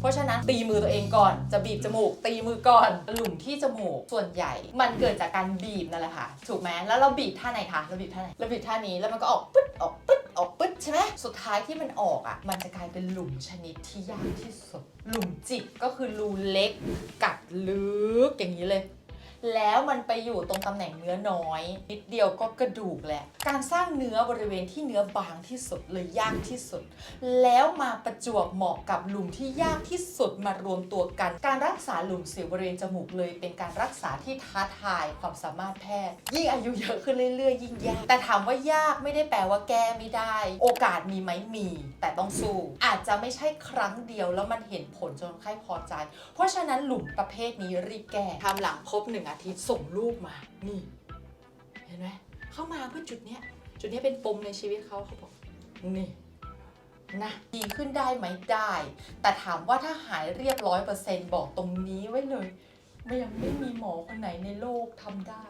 เพราะฉะนั้นตีมือตัวเองก่อนจะบีบจมูก ตีมือก่อนหลุมที่จมูกส่วนใหญ่ มันเกิดจากการบีบนั่นแหละค่ะถูกไหมแล้วเราบีบท่าไหนคะเราบีบท่าไหนเราบีบท่านี้แล้วมันก็ออกปึ๊ดออกปึ๊ดออกปึ๊ดใช่ไหมสุดท้ายที่มันออกอะมันจะกลายเป็นหลุมชนิดที่ยากที่สุด หลุมจิกก็คือรูเล็กกัดลึกอย่างนี้เลย แล้วมันไปอยู่ตรงตำแหน่งเนื้อน้อย นิดเดียวก็กระดูกแหละการสร้างเนื้อบริเวณที่เนื้อบางที่สุดเลยยากที่สุด แล้วมาประจวบเหมาะกับหลุมที่ยากที่สุดมารวมตัวกัน การรักษาหลุมสิวบริเวณจมูกเลยเป็นการรักษาที่ท้าทายความสามารถแพทย์ ยิ่งอายุเยอะขึ้นเรื่อยๆ ยิ่งยาก แต่ถามว่ายากไม่ได้แปลว่าแก้ไม่ได้ โอกาสมีไหมมี แต่ต้องสู้ อาจจะไม่ใช่ครั้งเดียวแล้วมันเห็นผลจนคนไข้พอใจ เพราะฉะนั้นหลุมประเภทนี้รีบแก้ทำหลังครบหนึ่งอาทิตย์ส่งรูปมา นี่ เห็นไหมเข้ามาเพื่อจุดเนี้ย จุดเนี้ยเป็นปมในชีวิตเขาเขาบอกนี่นะดีขึ้นได้ไหมได้ แต่ถามว่าถ้าหายเรียบร้อยเปอร์เซ็นต์บอกตรงนี้ไว้เลยไม่ยังไม่มีหมอคนไหนในโลกทำได้